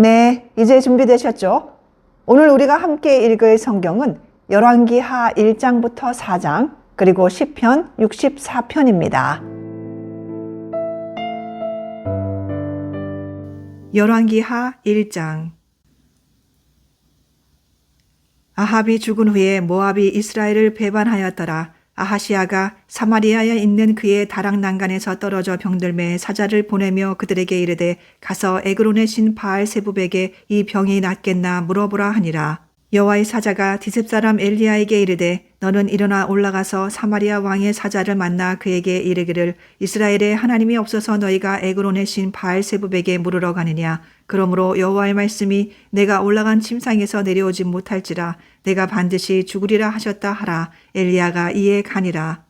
네, 이제 준비되셨죠? 오늘 우리가 함께 읽을 성경은 열왕기하 1장부터 4장 그리고 10편 64편입니다. 열왕기하 1장 아합이 죽은 후에 모압이 이스라엘을 배반하였더라. 아하시아가 사마리아에 있는 그의 다락 난간에서 떨어져 병들매 사자를 보내며 그들에게 이르되 가서 에그론의 신 바알 세부백에 이 병이 낫겠나 물어보라 하니라. 여호와의 사자가 디셉 사람 엘리야에게 이르되 너는 일어나 올라가서 사마리아 왕의 사자를 만나 그에게 이르기를 이스라엘에 하나님이 없어서 너희가 에그론의 신 바알 세부백에 물으러 가느냐? 그러므로 여호와의 말씀이 내가 올라간 침상에서 내려오지 못할지라 내가 반드시 죽으리라 하셨다 하라. 엘리야가 이에 가니라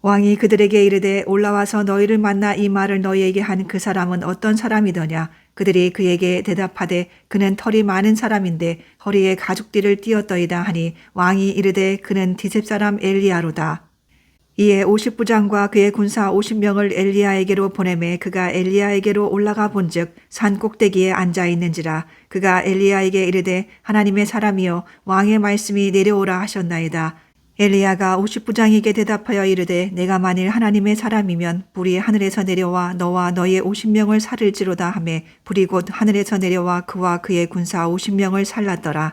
왕이 그들에게 이르되 올라와서 너희를 만나 이 말을 너희에게 한 그 사람은 어떤 사람이더냐? 그들이 그에게 대답하되 그는 털이 많은 사람인데 허리에 가죽띠를 띄었더이다 하니 왕이 이르되 그는 디셉 사람 엘리야로다. 이에 50부장과 그의 군사 50명을 엘리야에게로 보내매 그가 엘리야에게로 올라가 본즉 산 꼭대기에 앉아 있는지라. 그가 엘리야에게 이르되 하나님의 사람이여 왕의 말씀이 내려오라 하셨나이다 엘리야가 50부장에게 대답하여 이르되 내가 만일 하나님의 사람이면 불이 하늘에서 내려와 너와 너의 50명을 살을지로다 하매 불이 곧 하늘에서 내려와 그와 그의 군사 50명을 살랐더라.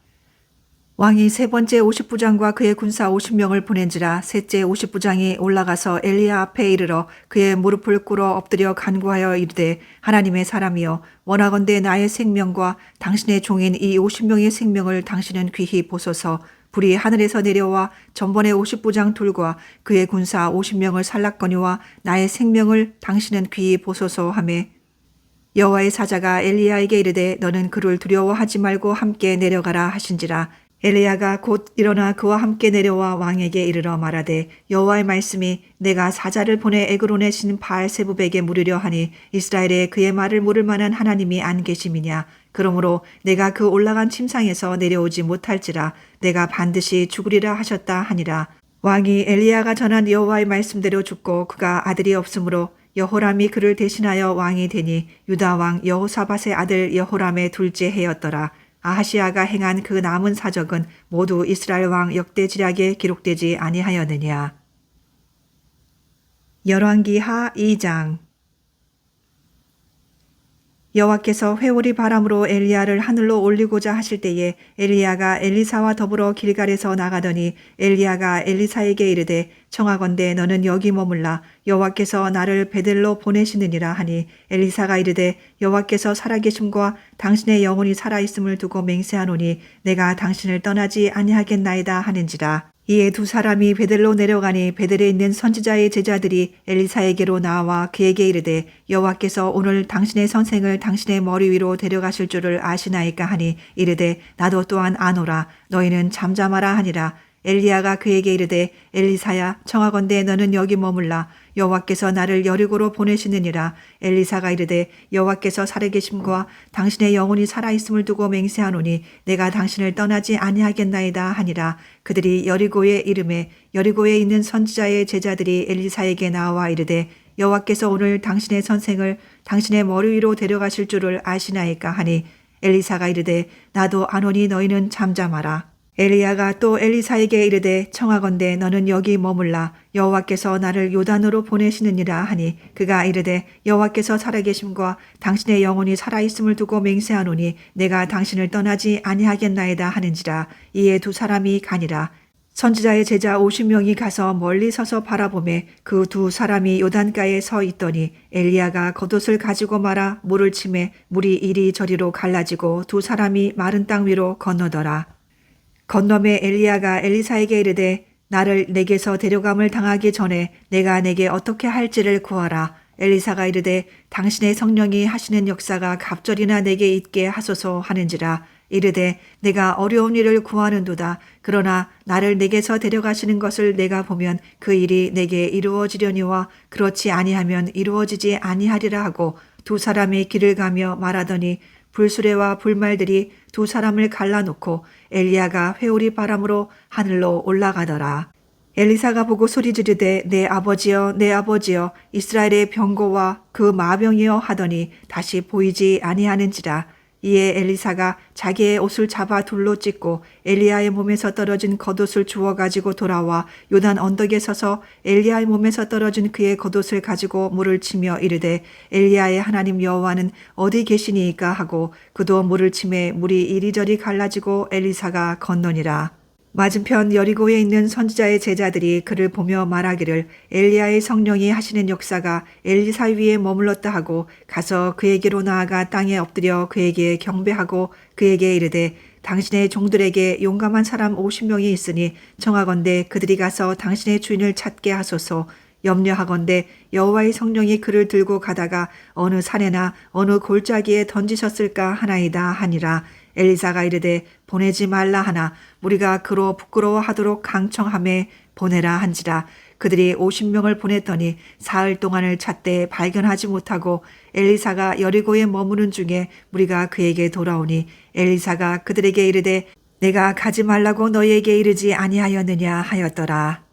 왕이 세 번째 50부장과 그의 군사 50명을 보낸지라 셋째 50부장이 올라가서 엘리야 앞에 이르러 그의 무릎을 꿇어 엎드려 간구하여 이르되 하나님의 사람이여 원하건대 나의 생명과 당신의 종인 이 50명의 생명을 당신은 귀히 보소서. 불이 하늘에서 내려와 전번의 50부장 둘과 그의 군사 50명을 살랐거니와 나의 생명을 당신은 귀히 보소서 하매. 여호와의 사자가 엘리야에게 이르되 너는 그를 두려워하지 말고 함께 내려가라 하신지라 엘리야가 곧 일어나 그와 함께 내려와 왕에게 이르러 말하되 여호와의 말씀이 내가 사자를 보내 에그론의 신 바알세부백에 물으려 하니 이스라엘에 그의 말을 물을 만한 하나님이 안 계심이냐? 그러므로 내가 그 올라간 침상에서 내려오지 못할지라 내가 반드시 죽으리라 하셨다 하니라. 왕이 엘리야가 전한 여호와의 말씀대로 죽고 그가 아들이 없으므로 여호람이 그를 대신하여 왕이 되니 유다 왕 여호사밧의 아들 여호람의 둘째 해였더라 아하시아가 행한 그 남은 사적은 모두 이스라엘 왕 역대지략에 기록되지 아니하였느냐. 열왕기하 2장 여호와께서 회오리 바람으로 엘리야를 하늘로 올리고자 하실 때에 엘리야가 엘리사와 더불어 길갈에서 나가더니 엘리야가 엘리사에게 이르되 청하건대 너는 여기 머물라. 여호와께서 나를 베델로 보내시느니라 하니 엘리사가 이르되 여호와께서 살아계심과 당신의 영혼이 살아있음을 두고 맹세하노니 내가 당신을 떠나지 아니하겠나이다 하는지라 이에 두 사람이 베델로 내려가니 베델에 있는 선지자의 제자들이 엘리사에게로 나와 그에게 이르되 여호와께서 오늘 당신의 선생을 당신의 머리 위로 데려가실 줄을 아시나이까 하니 이르되 나도 또한 아노라 너희는 잠잠하라 하니라 엘리야가 그에게 이르되 엘리사야 청하건대 너는 여기 머물라. 여호와께서 나를 여리고로 보내시느니라. 엘리사가 이르되 여호와께서 살아계심과 당신의 영혼이 살아 있음을 두고 맹세하노니 내가 당신을 떠나지 아니하겠나이다 하니라. 그들이 여리고의 이름에 여리고에 있는 선지자의 제자들이 엘리사에게 나와 이르되 여호와께서 오늘 당신의 선생을 당신의 머리 위로 데려가실 줄을 아시나이까 하니 엘리사가 이르되 나도 아노니 너희는 잠잠하라 엘리야가 또 엘리사에게 이르되 청하건대 너는 여기 머물라. 여호와께서 나를 요단으로 보내시느니라 하니 그가 이르되 여호와께서 살아계심과 당신의 영혼이 살아있음을 두고 맹세하노니 내가 당신을 떠나지 아니하겠나이다 하는지라. 이에 두 사람이 가니라. 선지자의 제자 50명이 가서 멀리 서서 바라보매 그 두 사람이 요단가에 서 있더니 엘리야가 겉옷을 가지고 말아 물을 치매 물이 이리저리로 갈라지고 두 사람이 마른 땅 위로 건너더라. 건너매 엘리야가 엘리사에게 이르되 나를 내게서 데려감을 당하기 전에 내가 내게 어떻게 할지를 구하라. 엘리사가 이르되 당신의 성령이 하시는 역사가 갑절이나 내게 있게 하소서 하는지라. 이르되 내가 어려운 일을 구하는도다. 그러나 나를 내게서 데려가시는 것을 내가 보면 그 일이 내게 이루어지려니와 그렇지 아니하면 이루어지지 아니하리라 하고 두 사람이 길을 가며 말하더니 불수레와 불말들이 두 사람을 갈라놓고 엘리야가 회오리 바람으로 하늘로 올라가더라. 엘리사가 보고 소리 지르되 내 아버지여 내 아버지여 이스라엘의 병고와 그 마병이여 하더니 다시 보이지 아니하는지라 이에 엘리사가 자기의 옷을 잡아 둘로 찢고 엘리야의 몸에서 떨어진 겉옷을 주워 가지고 돌아와 요단 언덕에 서서 엘리야의 몸에서 떨어진 그의 겉옷을 가지고 물을 치며 이르되 엘리야의 하나님 여호와는 어디 계시니이까 하고 그도 물을 치매 물이 이리저리 갈라지고 엘리사가 건너니라. 맞은편 여리고에 있는 선지자의 제자들이 그를 보며 말하기를 엘리야의 성령이 하시는 역사가 엘리사 위에 머물렀다 하고 가서 그에게로 나아가 땅에 엎드려 그에게 경배하고 그에게 이르되 당신의 종들에게 용감한 사람 50명이 있으니 청하건대 그들이 가서 당신의 주인을 찾게 하소서. 염려하건대 여호와의 성령이 그를 들고 가다가 어느 산에나 어느 골짜기에 던지셨을까 하나이다 하니라 엘리사가 이르되 보내지 말라 하나 우리가 그로 부끄러워하도록 강청함에 보내라 한지라 그들이 50명을 보냈더니 사흘 동안을 찾되 발견하지 못하고 엘리사가 여리고에 머무는 중에 우리가 그에게 돌아오니 엘리사가 그들에게 이르되 내가 가지 말라고 너희에게 이르지 아니하였느냐 하였더라.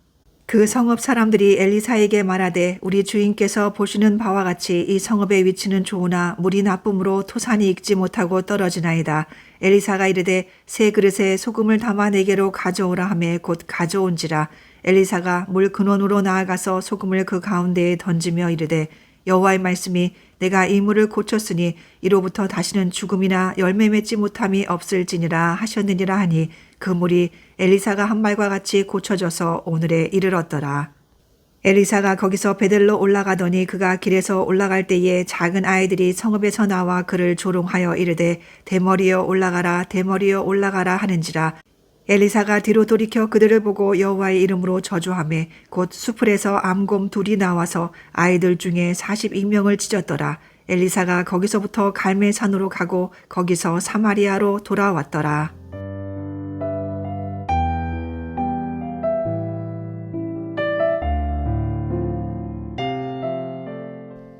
그 성읍 사람들이 엘리사에게 말하되 우리 주인께서 보시는 바와 같이 이 성읍의 위치는 좋으나 물이 나쁨으로 토산이 익지 못하고 떨어지나이다. 엘리사가 이르되 새 그릇에 소금을 담아 내게로 가져오라 하매 곧 가져온지라. 엘리사가 물 근원으로 나아가서 소금을 그 가운데에 던지며 이르되 여호와의 말씀이 내가 이 물을 고쳤으니 이로부터 다시는 죽음이나 열매 맺지 못함이 없을지니라 하셨느니라 하니 그 물이 엘리사가 한 말과 같이 고쳐져서 오늘에 이르렀더라. 엘리사가 거기서 베델로 올라가더니 그가 길에서 올라갈 때에 작은 아이들이 성읍에서 나와 그를 조롱하여 이르되 대머리여 올라가라 대머리여 올라가라 하는지라 엘리사가 뒤로 돌이켜 그들을 보고 여호와의 이름으로 저주하매 곧 수풀에서 암곰 둘이 나와서 아이들 중에 42명을 찢었더라. 엘리사가 거기서부터 갈멜산으로 가고 거기서 사마리아로 돌아왔더라.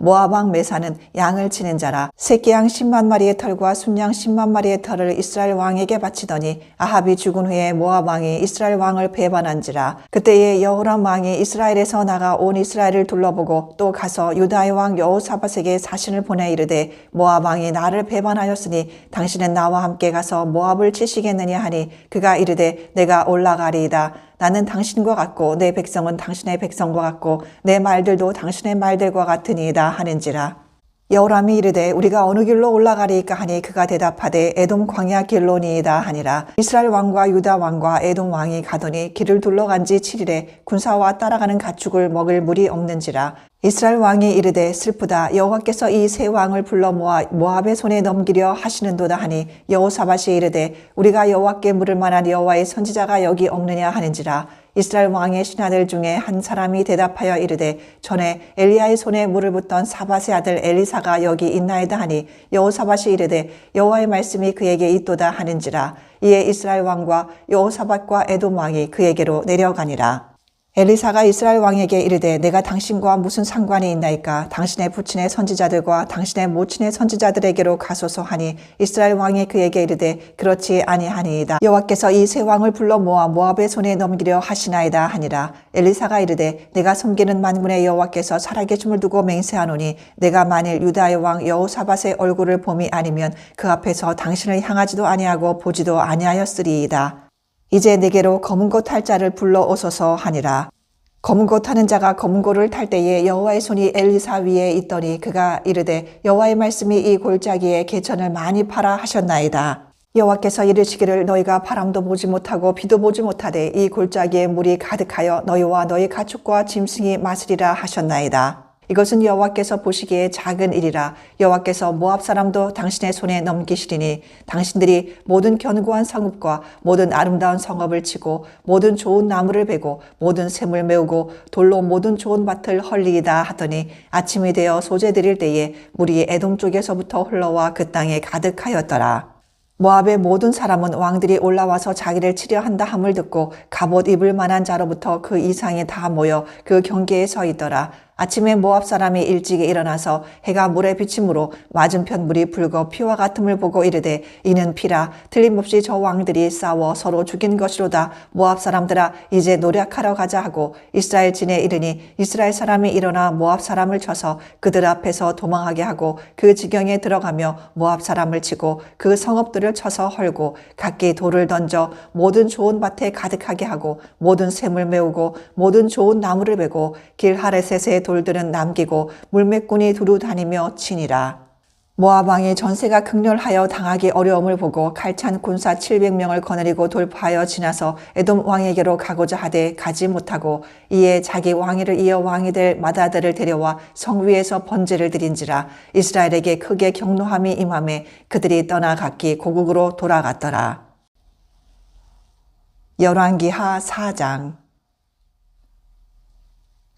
왕 메사는 양을 치는 자라. 새끼양 10만 마리의 털과 순양 10만 마리의 털을 이스라엘 왕에게 바치더니 아합이 죽은 후에 모압 왕이 이스라엘 왕을 배반한지라. 그때에 여호람 왕이 이스라엘에서 나가 온 이스라엘을 둘러보고 또 가서 유다의 왕 여호사밧에게 사신을 보내 이르되 모압 왕이 나를 배반하였으니 당신은 나와 함께 가서 모압을 치시겠느냐 하니 그가 이르되 내가 올라가리이다 나는 당신과 같고 내 백성은 당신의 백성과 같고 내 말들도 당신의 말들과 같으니이다 하는지라. 여호람이 이르되 우리가 어느 길로 올라가리까 하니 그가 대답하되 에돔 광야 길로니이다 하니라. 이스라엘 왕과 유다 왕과 에돔 왕이 가더니 길을 둘러간 지 7일에 군사와 따라가는 가축을 먹을 물이 없는지라. 이스라엘 왕이 이르되 슬프다. 여호와께서 이 세 왕을 불러 모아 모압의 손에 넘기려 하시는도다 하니 여호사밧이 이르되 우리가 여호와께 물을 만한 여호와의 선지자가 여기 없느냐 하는지라 이스라엘 왕의 신하들 중에 한 사람이 대답하여 이르되 전에 엘리야의 손에 물을 붓던 사밧의 아들 엘리사가 여기 있나이다 하니 여호사밧이 이르되 여호와의 말씀이 그에게 있도다 하는지라. 이에 이스라엘 왕과 여호사밧과 에돔 왕이 그에게로 내려가니라 엘리사가 이스라엘 왕에게 이르되 내가 당신과 무슨 상관이 있나이까? 당신의 부친의 선지자들과 당신의 모친의 선지자들에게로 가소서 하니 이스라엘 왕이 그에게 이르되 그렇지 아니하니이다. 여호와께서 이 세 왕을 불러 모아 모압의 손에 넘기려 하시나이다 하니라. 엘리사가 이르되 내가 섬기는 만군의 여호와께서 살아계심을 두고 맹세하노니 내가 만일 유다의 왕 여호사밧의 얼굴을 봄이 아니면 그 앞에서 당신을 향하지도 아니하고 보지도 아니하였으리이다 이제 내게로 검은고 탈 자를 불러 오소서 하니라. 검은고 타는 자가 검은 고를 탈 때에 여호와의 손이 엘리사 위에 있더니 그가 이르되 여호와의 말씀이 이 골짜기에 개천을 많이 팔아 하셨나이다. 여호와께서 이르시기를 너희가 바람도 보지 못하고 비도 보지 못하되 이 골짜기에 물이 가득하여 너희와 너희 가축과 짐승이 마시리라 하셨나이다. 이것은 여호와께서 보시기에 작은 일이라 여호와께서 모압 사람도 당신의 손에 넘기시리니 당신들이 모든 견고한 성읍과 모든 아름다운 성읍을 치고 모든 좋은 나무를 베고 모든 샘을 메우고 돌로 모든 좋은 밭을 헐리이다 하더니 아침이 되어 소재 드릴 때에 물이 에돔 쪽에서부터 흘러와 그 땅에 가득하였더라. 모압의 모든 사람은 왕들이 올라와서 자기를 치려 한다 함을 듣고 갑옷 입을 만한 자로부터 그 이상이 다 모여 그 경계에 서 있더라. 아침에 모압 사람이 일찍이 일어나서 해가 물에 비침으로 맞은편 물이 붉어 피와 같음을 보고 이르되 이는 피라. 틀림없이 저 왕들이 싸워 서로 죽인 것이로다. 모압 사람들아 이제 노력하러 가자 하고 이스라엘 진에 이르니 이스라엘 사람이 일어나 모압 사람을 쳐서 그들 앞에서 도망하게 하고 그 지경에 들어가며 모압 사람을 치고 그 성읍들을 쳐서 헐고 각기 돌을 던져 모든 좋은 밭에 가득하게 하고 모든 샘을 메우고 모든 좋은 나무를 베고 길 하레셋의 돌들은 남기고 물매꾼이 두루 다니며 치니라. 왕의 전세가 극렬하여 당하기 어려움을 보고 칼찬 군사 700명을 거느리고 돌파하여 지나서 에돔 왕에게로 가고자 하되 가지 못하고 이에 자기 왕위를 이어 왕이 될 마다들을 데려와 성 위에서 번제를 드린지라 이스라엘에게 크게 경노함이 임함에 그들이 떠나 각기 고국으로 돌아갔더라. 열왕기하 4장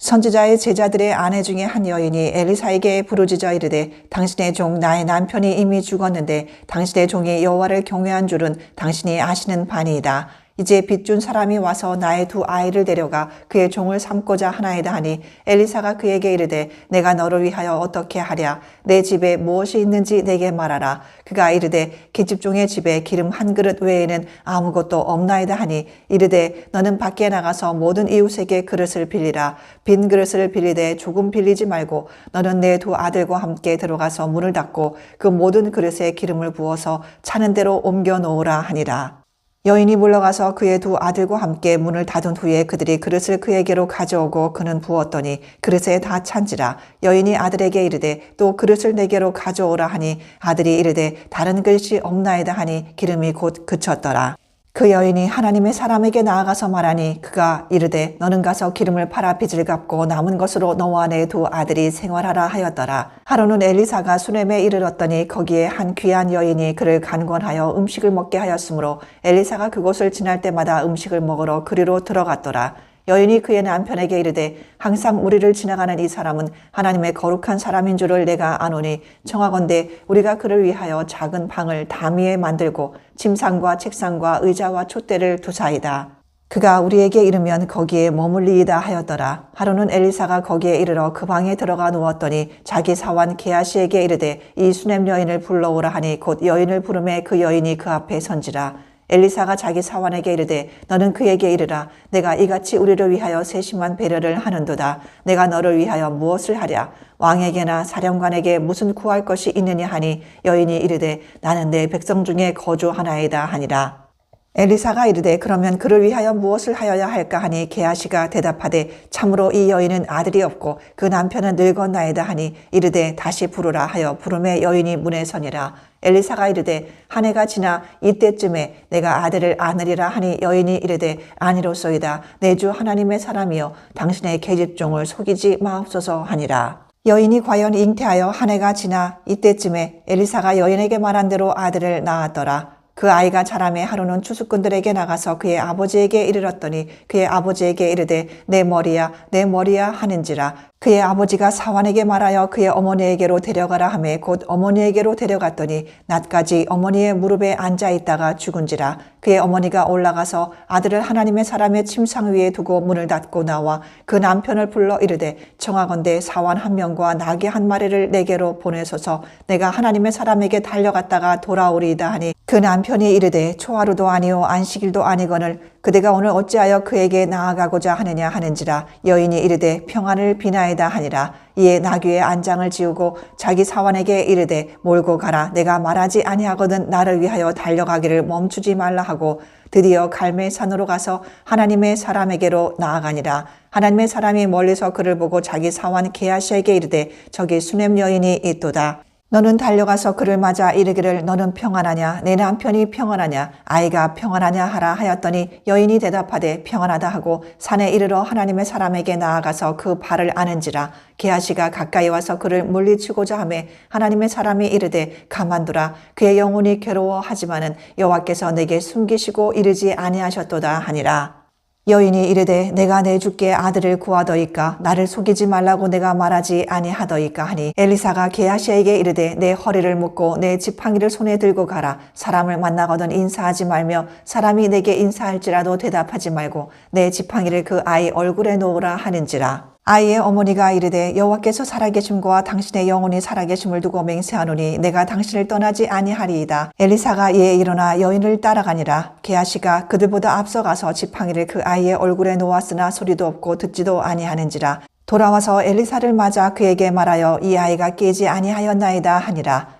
선지자의 제자들의 아내 중에 한 여인이 엘리사에게 부르짖어 이르되 당신의 종 나의 남편이 이미 죽었는데 당신의 종이 여호와를 경외한 줄은 당신이 아시는 바니이다. 이제 빚준 사람이 와서 나의 두 아이를 데려가 그의 종을 삼고자 하나이다 하니 엘리사가 그에게 이르되 내가 너를 위하여 어떻게 하랴? 내 집에 무엇이 있는지 내게 말하라. 그가 이르되 계집종의 집에 기름 한 그릇 외에는 아무것도 없나이다 하니 이르되 너는 밖에 나가서 모든 이웃에게 그릇을 빌리라. 빈 그릇을 빌리되 조금 빌리지 말고 너는 내 두 아들과 함께 들어가서 문을 닫고 그 모든 그릇에 기름을 부어서 차는 대로 옮겨 놓으라 하니라 여인이 물러가서 그의 두 아들과 함께 문을 닫은 후에 그들이 그릇을 그에게로 가져오고 그는 부었더니 그릇에 다 찬지라 여인이 아들에게 이르되 또 그릇을 내게로 가져오라 하니 아들이 이르되 다른 그릇이 없나이다 하니 기름이 곧 그쳤더라. 그 여인이 하나님의 사람에게 나아가서 말하니 그가 이르되 너는 가서 기름을 팔아 빚을 갚고 남은 것으로 너와 내 두 아들이 생활하라 하였더라. 하루는 엘리사가 수넴에 이르렀더니 거기에 한 귀한 여인이 그를 간권하여 음식을 먹게 하였으므로 엘리사가 그곳을 지날 때마다 음식을 먹으러 그리로 들어갔더라. 여인이 그의 남편에게 이르되 항상 우리를 지나가는 이 사람은 하나님의 거룩한 사람인 줄을 내가 아노니 청하건대 우리가 그를 위하여 작은 방을 담위에 만들고 침상과 책상과 의자와 촛대를 두사이다. 그가 우리에게 이르면 거기에 머물리이다 하였더라. 하루는 엘리사가 거기에 이르러 그 방에 들어가 누웠더니 자기 사환 게하시에게 이르되 이 수냄 여인을 불러오라 하니 곧 여인을 부름에 그 여인이 그 앞에 선지라. 엘리사가 자기 사환에게 이르되 너는 그에게 이르라. 내가 이같이 우리를 위하여 세심한 배려를 하는도다. 내가 너를 위하여 무엇을 하랴? 왕에게나 사령관에게 무슨 구할 것이 있느냐 하니 여인이 이르되 나는 내 백성 중에 거주 하나이다 하니라 엘리사가 이르되 그러면 그를 위하여 무엇을 하여야 할까 하니 게하시가 대답하되 참으로 이 여인은 아들이 없고 그 남편은 늙었나이다 하니 이르되 다시 부르라 하여 부름에 여인이 문에 서니라. 엘리사가 이르되 한 해가 지나 이때쯤에 내가 아들을 안으리라 하니 여인이 이르되 아니로소이다. 내 주 하나님의 사람이여. 당신의 계집종을 속이지 마옵소서 하니라. 여인이 과연 잉태하여 한 해가 지나 이때쯤에 엘리사가 여인에게 말한 대로 아들을 낳았더라 그 아이가 자라매 하루는 추수꾼들에게 나가서 그의 아버지에게 이르렀더니 그의 아버지에게 이르되 내 머리야 내 머리야 하는지라. 그의 아버지가 사환에게 말하여 그의 어머니에게로 데려가라 하매 곧 어머니에게로 데려갔더니 낮까지 어머니의 무릎에 앉아 있다가 죽은지라. 그의 어머니가 올라가서 아들을 하나님의 사람의 침상 위에 두고 문을 닫고 나와 그 남편을 불러 이르되 청하건대 사환 한 명과 나귀 한 마리를 내게로 보내소서. 내가 하나님의 사람에게 달려갔다가 돌아오리이다 하니 그 남편이 이르되 초하루도 아니요 안식일도 아니거늘 그대가 오늘 어찌하여 그에게 나아가고자 하느냐 하는지라 여인이 이르되 평안을 비나이다 하니라. 이에 나귀의 안장을 지우고 자기 사환에게 이르되 몰고 가라. 내가 말하지 아니하거든 나를 위하여 달려가기를 멈추지 말라 하고 드디어 갈매산으로 가서 하나님의 사람에게로 나아가니라. 하나님의 사람이 멀리서 그를 보고 자기 사환 게하시에게 이르되 저기 수냄 여인이 있도다 너는 달려가서 그를 맞아 이르기를 너는 평안하냐? 내 남편이 평안하냐? 아이가 평안하냐 하라 하였더니 여인이 대답하되 평안하다 하고 산에 이르러 하나님의 사람에게 나아가서 그 발을 아는지라. 게하시가 가까이 와서 그를 물리치고자 하매 하나님의 사람이 이르되 가만두라. 그의 영혼이 괴로워하지만은 여호와께서 내게 숨기시고 이르지 아니하셨도다 하니라 여인이 이르되 내가 내 주께 아들을 구하더이까 나를 속이지 말라고 내가 말하지 아니하더이까 하니 엘리사가 게하시에게 이르되 내 허리를 묶고 내 지팡이를 손에 들고 가라. 사람을 만나거든 인사하지 말며 사람이 내게 인사할지라도 대답하지 말고 내 지팡이를 그 아이 얼굴에 놓으라 하는지라 아이의 어머니가 이르되 여호와께서 살아계심과 당신의 영혼이 살아계심을 두고 맹세하노니 내가 당신을 떠나지 아니하리이다. 엘리사가 이에 일어나 여인을 따라가니라. 게하시가 그들보다 앞서가서 지팡이를 그 아이의 얼굴에 놓았으나 소리도 없고 듣지도 아니하는지라. 돌아와서 엘리사를 맞아 그에게 말하여 이 아이가 깨지 아니하였나이다 하니라.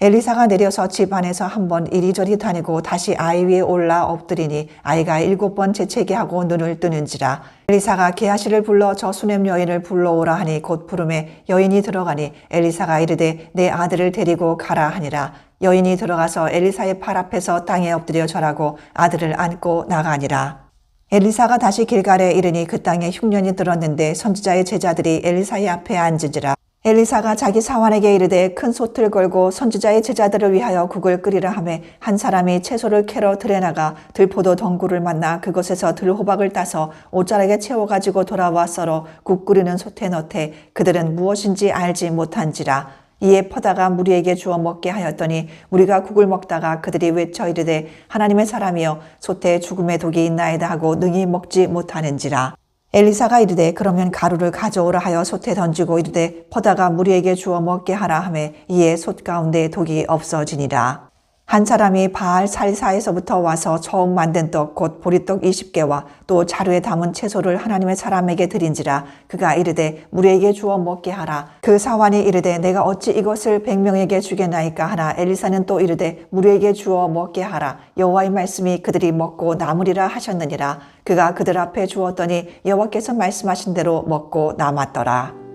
엘리사가 내려서 집 안에서 한번 이리저리 다니고 다시 아이 위에 올라 엎드리니 아이가 일곱 번 재채기 하고 눈을 뜨는지라. 엘리사가 게하시를 불러 저 수냄 여인을 불러오라 하니 곧 부름에 여인이 들어가니 엘리사가 이르되 내 아들을 데리고 가라 하니라. 여인이 들어가서 엘리사의 팔 앞에서 땅에 엎드려 절하고 아들을 안고 나가니라. 엘리사가 다시 길갈에 이르니 그 땅에 흉년이 들었는데 선지자의 제자들이 엘리사의 앞에 앉으지라 엘리사가 자기 사환에게 이르되 큰 솥을 걸고 선지자의 제자들을 위하여 국을 끓이라 하매 한 사람이 채소를 캐러 들에 나가 들포도 덩굴을 만나 그곳에서 들호박을 따서 옷자락에 채워 가지고 돌아와 썰어 국 끓이는 솥에 넣되 그들은 무엇인지 알지 못한지라. 이에 퍼다가 무리에게 주어 먹게 하였더니 우리가 국을 먹다가 그들이 외쳐 이르되 하나님의 사람이여 솥에 죽음의 독이 있나이다 하고 능히 먹지 못하는지라 엘리사가 이르되 그러면 가루를 가져오라 하여 솥에 던지고 이르되 퍼다가 무리에게 주어 먹게 하라 하매 이에 솥 가운데 독이 없어지니라. 한 사람이 바알 살사에서부터 와서 처음 만든 떡 곧 보리떡 20개와 또 자루에 담은 채소를 하나님의 사람에게 드린지라 그가 이르되 무리에게 주어 먹게 하라. 그 사환이 이르되 내가 어찌 이것을 백명에게 주겠나이까 하나 엘리사는 또 이르되 무리에게 주어 먹게 하라. 여호와의 말씀이 그들이 먹고 남으리라 하셨느니라. 그가 그들 앞에 주었더니 여호와께서 말씀하신 대로 먹고 남았더라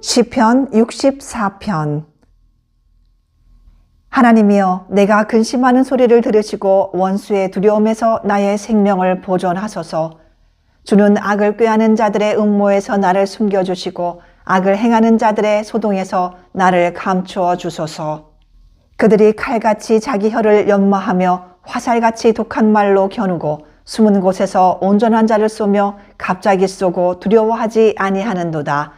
시편 64편. 하나님이여 내가 근심하는 소리를 들으시고 원수의 두려움에서 나의 생명을 보존하소서. 주는 악을 꾀하는 자들의 음모에서 나를 숨겨주시고 악을 행하는 자들의 소동에서 나를 감추어 주소서. 그들이 칼같이 자기 혀를 연마하며 화살같이 독한 말로 겨누고 숨은 곳에서 온전한 자를 쏘며 갑자기 쏘고 두려워하지 아니하는도다.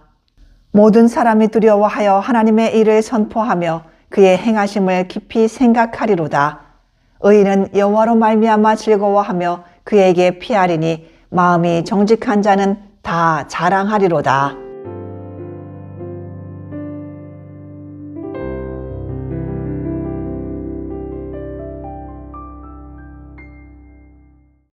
모든 사람이 두려워하여 하나님의 일을 선포하며 그의 행하심을 깊이 생각하리로다. 의인은 여호와로 말미암아 즐거워하며 그에게 피하리니 마음이 정직한 자는 다 자랑하리로다.